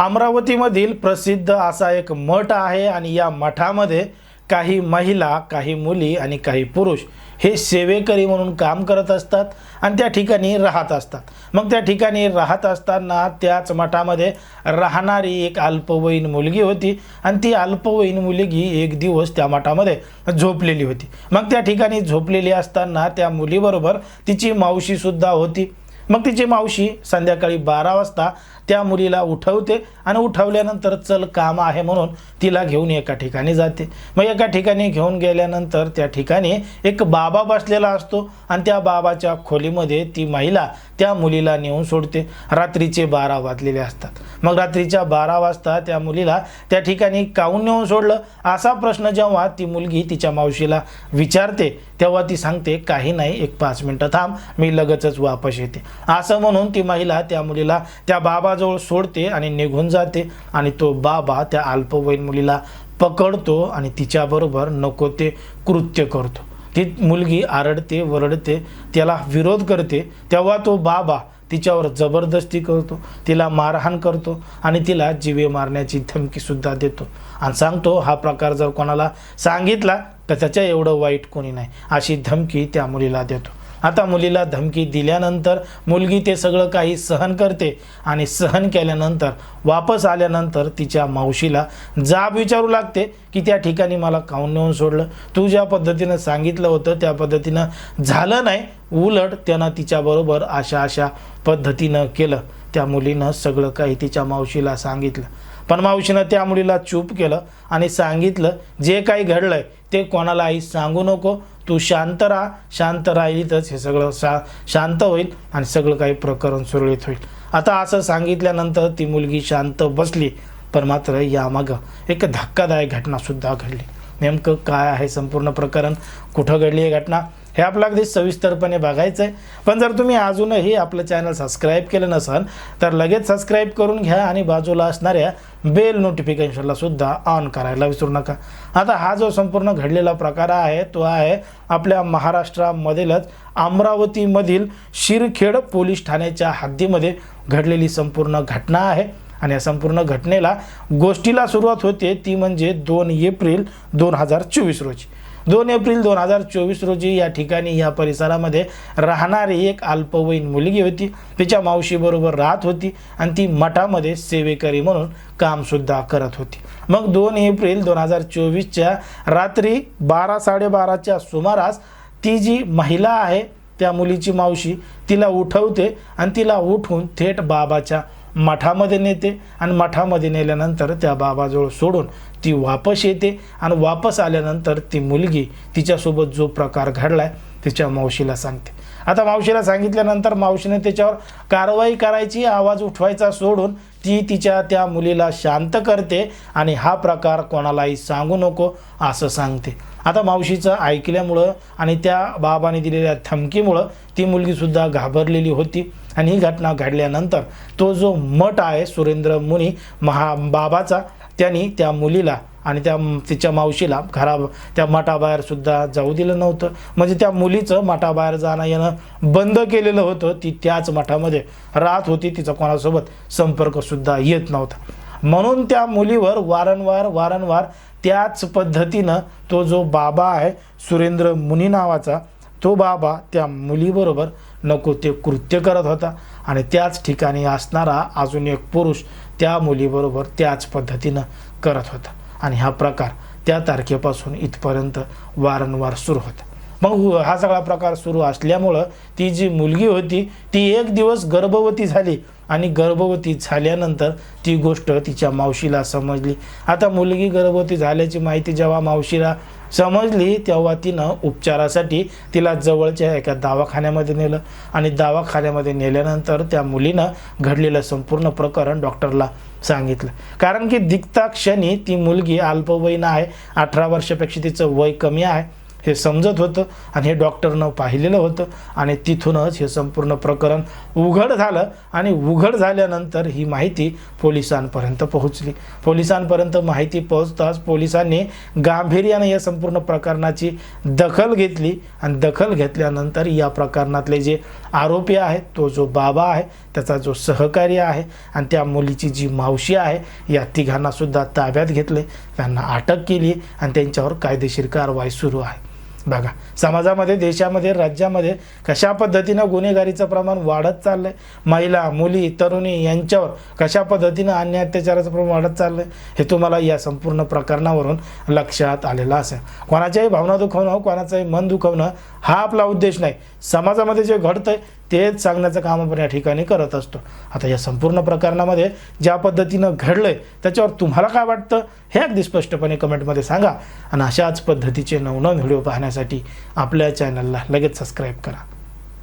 अमरावतीमधील प्रसिद्ध असा एक मठ आहे आणि या मठामध्ये काही महिला काही मुली आणि काही पुरुष हे सेवेकरी म्हणून काम करत असतात आणि त्या ठिकाणी राहत असतात. मग त्या ठिकाणी राहत असताना त्याच मठामध्ये राहणारी एक अल्पवयीन मुलगी होती आणि ती अल्पवयीन मुलगी एक दिवस त्या मठामध्ये झोपलेली होती. मग त्या ठिकाणी झोपलेली असताना त्या मुलीबरोबर तिची मावशीसुद्धा होती. मग तिची मावशी संध्याकाळी बारा वाजता त्या मुलीला उठवते आणि उठवल्यानंतर चल काम आहे म्हणून तिला घेऊन एका ठिकाणी जाते. मग एका ठिकाणी घेऊन गेल्यानंतर त्या ठिकाणी एक बाबा बसलेला असतो आणि त्या बाबाच्या खोलीमध्ये ती महिला त्या मुलीला नेऊन सोडते. रात्रीचे बारा वाजलेले असतात. मग रात्रीच्या बारा वाजता त्या मुलीला त्या ठिकाणी काऊन नेऊन सोडलं? असा प्रश्न जेव्हा ती मुलगी तिच्या मावशीला विचारते तेव्हा ती सांगते काही नाही एक पाच मिनटं थांब मी लगेचच वापस येते. असं म्हणून ती महिला त्या मुलीला त्या बाबाजवळ सोडते आणि निघून जाते आणि तो बाबा त्या अल्पवयीन मुलीला पकडतो आणि तिच्याबरोबर नको ते कृत्य करतो. ती मुलगी आरडते वरडते त्याला विरोध करते. तेव्हा तो बाबा तिच्यावर जबरदस्ती करतो तिला मारहाण करतो आणि तिला जीवे मारण्याची धमकीसुद्धा देतो. आणि सांगतो हा प्रकार जर कोणाला सांगितला तर त्याच्या एवढं वाईट कोणी नाही. अशी धमकी त्या मुलीला देतो. आता मुलीला धमकी दिल्यानंतर मुलगी ते सगळं काही सहन करते आणि सहन केल्यानंतर वापस आल्यानंतर तिच्या मावशीला जाब विचारू लागते की त्या ठिकाणी मला काऊन नेऊन सोडलं? तू ज्या पद्धतीनं सांगितलं होतं त्या पद्धतीनं झालं नाही. उलट त्यानं तिच्याबरोबर अशा अशा पद्धतीनं केलं. त्या मुलीनं सगळं काही तिच्या मावशीला सांगितलं. पण मावशीनं त्या मुलीला चूप केलं आणि सांगितलं जे काही घडलंय ते कोणालाही सांगू नको. तू शांत राहा. शांत राहिलीतच हे सगळं शा शांत होईल आणि सगळं काही प्रकरण सुरळीत होईल. आता असं सांगितल्यानंतर ती मुलगी शांत बसली पण मात्र यामागं एक धक्कादायक घटनासुद्धा घडली. नेमकं काय आहे संपूर्ण प्रकरण? कुठं घडली आहे घटना? हे आपलं अगदी सविस्तरपणे बघायचं आहे पण जर तुम्ही अजूनही आपलं चॅनल सबस्क्राईब केलं नसाल तर लगेच सबस्क्राईब करून घ्या आणि बाजूला असणाऱ्या बेल नोटिफिकेशनला सुद्धा ऑन करायला विसरू नका. आता हा जो संपूर्ण घडलेला प्रकार आहे तो आहे आपल्या महाराष्ट्रामधीलच अमरावतीमधील शिरखेड पोलीस ठाण्याच्या हद्दीमध्ये घडलेली संपूर्ण घटना आहे. आणि या संपूर्ण घटनेला गोष्टीला सुरुवात होते ती म्हणजे दोन एप्रिल दोन हजार चोवीस रोजी. दोन एप्रिल दोन हजार चोवीस रोजी या ठिकाणी या परिसरामध्ये राहणारी एक अल्पवयीन मुलगी होती. तिच्या मावशीबरोबर राहत होती आणि ती मठामध्ये सेवेकरी म्हणून कामसुद्धा करत होती. मग दोन एप्रिल दोन हजार चोवीसच्या रात्री बारा साडेबाराच्या सुमारास ती जी महिला आहे त्या मुलीची मावशी तिला उठवते आणि तिला उठवून थेट बाबाच्या मठामध्ये नेते आणि मठामध्ये नेल्यानंतर त्या बाबाजवळ सोडून ती वापस येते आणि वापस आल्यानंतर ती मुलगी तिच्यासोबत जो प्रकार घडलाय तिच्या मावशीला सांगते. आता मावशीला सांगितल्यानंतर मावशीने त्याच्यावर कारवाई करायची आवाज उठवायचा सोडून ती तिच्या त्या मुलीला शांत करते आणि हा प्रकार कोणालाही सांगू नको असं सांगते. आता मावशीचं ऐकल्यामुळं आणि त्या बाबाने दिलेल्या धमकीमुळं ती मुलगीसुद्धा घाबरलेली होती आणि ही घटना घडल्यानंतर तो जो मठ आहे सुरेंद्र मुनी महा बाबाचा त्यांनी त्या मुलीला आणि त्या तिच्या मावशीला घरा त्या मठाबाहेर सुद्धा जाऊ दिलं नव्हतं. म्हणजे त्या मुलीचं मठाबाहेर जाणं येणं बंद केलेलं होतं. ती त्याच मठामध्ये राहत होती. तिचा कोणासोबत संपर्कसुद्धा येत नव्हता. म्हणून त्या मुलीवर वारंवार वारंवार त्याच पद्धतीनं तो जो बाबा आहे सुरेंद्र मुनी नावाचा तो बाबा त्या मुलीबरोबर नको ते कृत्य करत होता. आणि त्याच ठिकाणी असणारा अजून एक पुरुष त्या मुलीबरोबर त्याच पद्धतीनं करत होता. आणि हा प्रकार त्या तारखेपासून इथपर्यंत वारंवार सुरू होता. मग हा सगळा प्रकार सुरू असल्यामुळं ती जी मुलगी होती ती एक दिवस गर्भवती झाली. आणि गर्भवती झाल्यानंतर ती गोष्ट तिच्या मावशीला समजली. आता मुलगी गर्भवती झाल्याची माहिती जेव्हा मावशीला समजली तेव्हा तिनं उपचारासाठी तिला जवळच्या एका दवाखान्यामध्ये नेलं आणि दवाखान्यामध्ये नेल्यानंतर त्या मुलीनं घडलेलं संपूर्ण प्रकरण डॉक्टरला सांगितलं. कारण की दिखता क्षणी ती मुलगी अल्पवयीन आहे अठरा वर्षापेक्षा तिचं वय कमी आहे. हे समजत होतं आणि हे डॉक्टरनं पाहिलेलं होतं आणि तिथूनच हे संपूर्ण प्रकरण उघड झालं आणि उघड झाल्यानंतर ही माहिती पोलिसांपर्यंत पोहोचली. पोलिसांपर्यंत माहिती पोहोचताच पोलिसांनी गांभीर्यानं या संपूर्ण प्रकरणाची दखल घेतली आणि दखल घेतल्यानंतर या प्रकरणातले जे आरोपी आहेत तो जो बाबा आहे त्याचा जो सहकारी आहे आणि त्या मुलीची जी मावशी आहे या तिघांनासुद्धा ताब्यात घेतले. त्यांना अटक केली आणि त्यांच्यावर कायदेशीर कारवाई सुरू आहे. बघा समाजामध्ये देशामध्ये राज्यामध्ये कशा पद्धतीनं गुन्हेगारीचं प्रमाण वाढत चाललं आहे महिला मुली तरुणी यांच्यावर कशा पद्धतीनं अन्य अत्याचाराचं प्रमाण वाढत चाललं आहे हे तुम्हाला या संपूर्ण प्रकरणावरून लक्षात आलेलं असेल. कोणाच्याही भावना दुखवणं कोणाचंही मन दुखवणं हा आपला उद्देश नाही. समाजामध्ये जे घडतं आहे तेच सांगण्याचं काम आपण या ठिकाणी करत असतो. आता या संपूर्ण प्रकरणामध्ये ज्या पद्धतीनं घडलंय त्याच्यावर तुम्हाला काय वाटतं? हे अगदी स्पष्टपणे कमेंटमध्ये सांगा. आणि अशाच पद्धतीचे नवनवन व्हिडिओ पाहण्यासाठी आपल्या चॅनलला लगेच सबस्क्राईब करा.